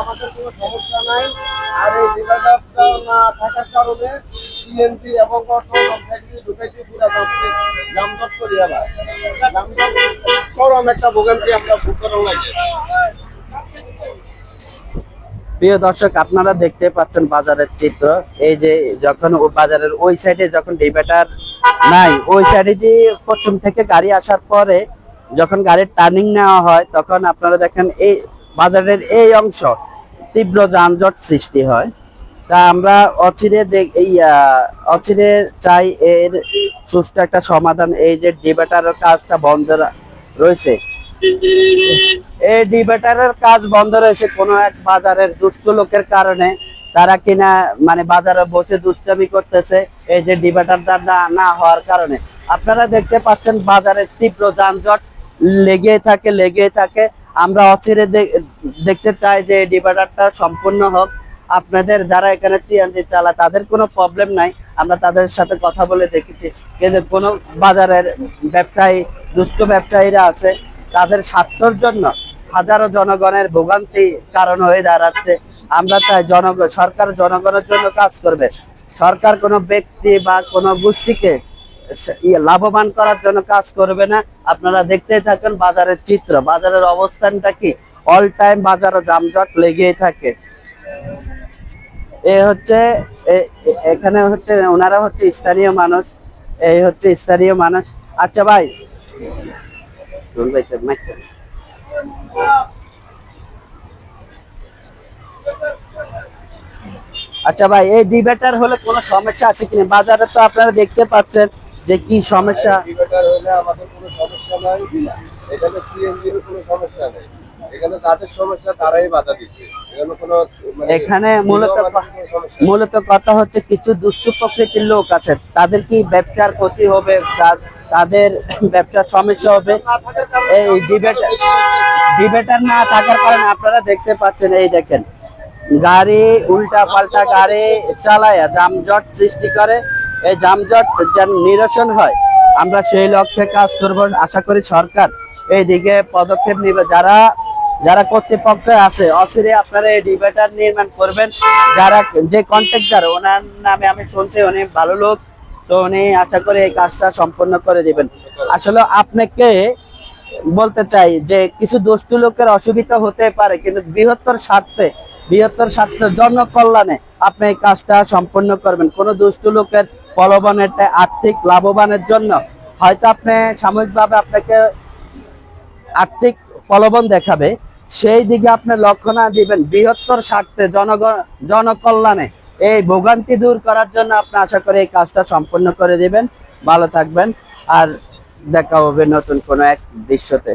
আমাদের কোনো সমস্যা নাই আর এই ডিভাইডারটা না থাকার কারণে সিএনজি এবং অটো ফ্যাক্টরি ঢুকাইতে পুরা যাচ্ছে জামজট করি চরম একটা ভোগান্তি আমরা ভোগ লাগে। প্রিয় দর্শক, আপনারা দেখতে পাচ্ছেন বাজারের চিত্র। এই যে যখন বাজারের ওই সাইডে যখন ডিবেটার নাই, ওই সাইডে দিয়ে পশ্চিম থেকে গাড়ি আসার পরে যখন গাড়ির টার্নিং নেওয়া হয়, তখন আপনারা দেখেন এই বাজারের এই অংশ তীব্র যানজট সৃষ্টি হয়। তা আমরা অচিরে দেখ- এই অচিরে চাই এর সুষ্ঠু একটা সমাধান। এই যে ডিবেটারের কাজটা বন্ধ রয়েছে। এই ডিবেটারের কাজ বন্ধ রয়েছে কোনো এক বাজারের দুষ্ট লোকের কারণে। তারা কিনা মানে বাজারে বসে দুষ্টামি করতেছে, এই যে ডিবেটারটা না না হওয়ার কারণে। আপনারা দেখতে পাচ্ছেন বাজারে তীব্র যানজট, লেগে থাকে লেগে থাকে। আমরা অচিরে দেখতে চাই যে ডিবেটারটা সম্পূর্ণ হোক। আপনাদের যারা এখানে সিএনজি চালা তাদের কোনো প্রবলেম নাই। আমরা তাদের সাথে কথা বলে দেখেছি কিন্তু কোনো বাজারের ব্যবসায়ী দুষ্ট ব্যবসায়ীরা আছে, তাদের স্বার্থর জন্য হাজারো জনগণের ভোগান্তি কারণ হয়ে দাঁড়াচ্ছে। আমরা চাই জনগণ সরকার জনগণের জন্য কাজ করবে। সরকার কোনো ব্যক্তি বা কোনো গোষ্ঠীকে ইয়ে লাভবান করার জন্য কাজ করবে না। আপনারা দেখতেই থাকেন বাজারের চিত্র। বাজারের অবস্থানটা কি? অল টাইম বাজারে যানজট লেগেই থাকে। এ হচ্ছে এখানে হচ্ছে, ওনারা হচ্ছে স্থানীয় মানুষ। এই হচ্ছে স্থানীয় মানুষ। আচ্ছা ভাই টা। আচ্ছা ভাই, এই ডিবেটার হলে কোনো সমস্যা আছে কিনা? বাজারে তো আপনারা দেখতে পাচ্ছেন যে কি সমস্যা? ডিবেটার হলে আমাদের কোনো সমস্যা নাই। এটাতে সিএনজির কোনো সমস্যা নেই। এখানে তাদের সমস্যা তারাই বাধা দিচ্ছে। এখানে কোনো মানে মূলত। মূলত কথা হচ্ছে কিছু দুষ্টু প্রকৃতির লোক আছে। তাদের কি ব্যবসার ক্ষতি হবে? তাদের ব্যবসার সমস্যা হবে? এই ডিবেটার না থাকার কারণে আপনারা দেখতে পাচ্ছেন এই দেখেন। গাড়ি উল্টা পাল্টা গাড়ি চালায় যানজট সৃষ্টি করে। এই যানজট যেন নিরসন হয় আমরা সেই লক্ষ্যে কাজ করব। আশা করি সরকার এইদিকে পদক্ষেপ নিবে। যারা যারা কর্তৃপক্ষ আছে, অচিরে আপনারা এই ডিবেটার নির্মাণ করবেন। যারা যে কন্ট্রাক্টর ওনার নামে আমি শুনছি, উনি ভালো লোক। তো উনি আশা করে এই কাজটা সম্পন্ন করে দিবেন। আসলে আপনাকে বলতে চাই যে, কিছু দুষ্টু লোকের অসুবিধা হতে পারে, কিন্তু বৃহত্তর স্বার্থে বৃহত্তর স্বার্থে, জনকল্যাণে আপনি এই কাজটা সম্পন্ন করবেন। কোনো দুষ্টু লোকের প্রলোভনের আর্থিক লাভবানের জন্য হয়তো আপনি সাময়িকভাবে আপনাকে আর্থিক প্রলোভন দেখাবে সেই দিকে আপনি লক্ষ্য না দিবেন, বৃহত্তর স্বার্থে জনগণ জনকল্যাণে এই ভোগান্তি দূর করার জন্য আপনি আশা করে এই কাজটা সম্পন্ন করে দিবেন। ভালো থাকবেন, আর দেখা হবে নতুন কোনো এক দৃশ্যতে।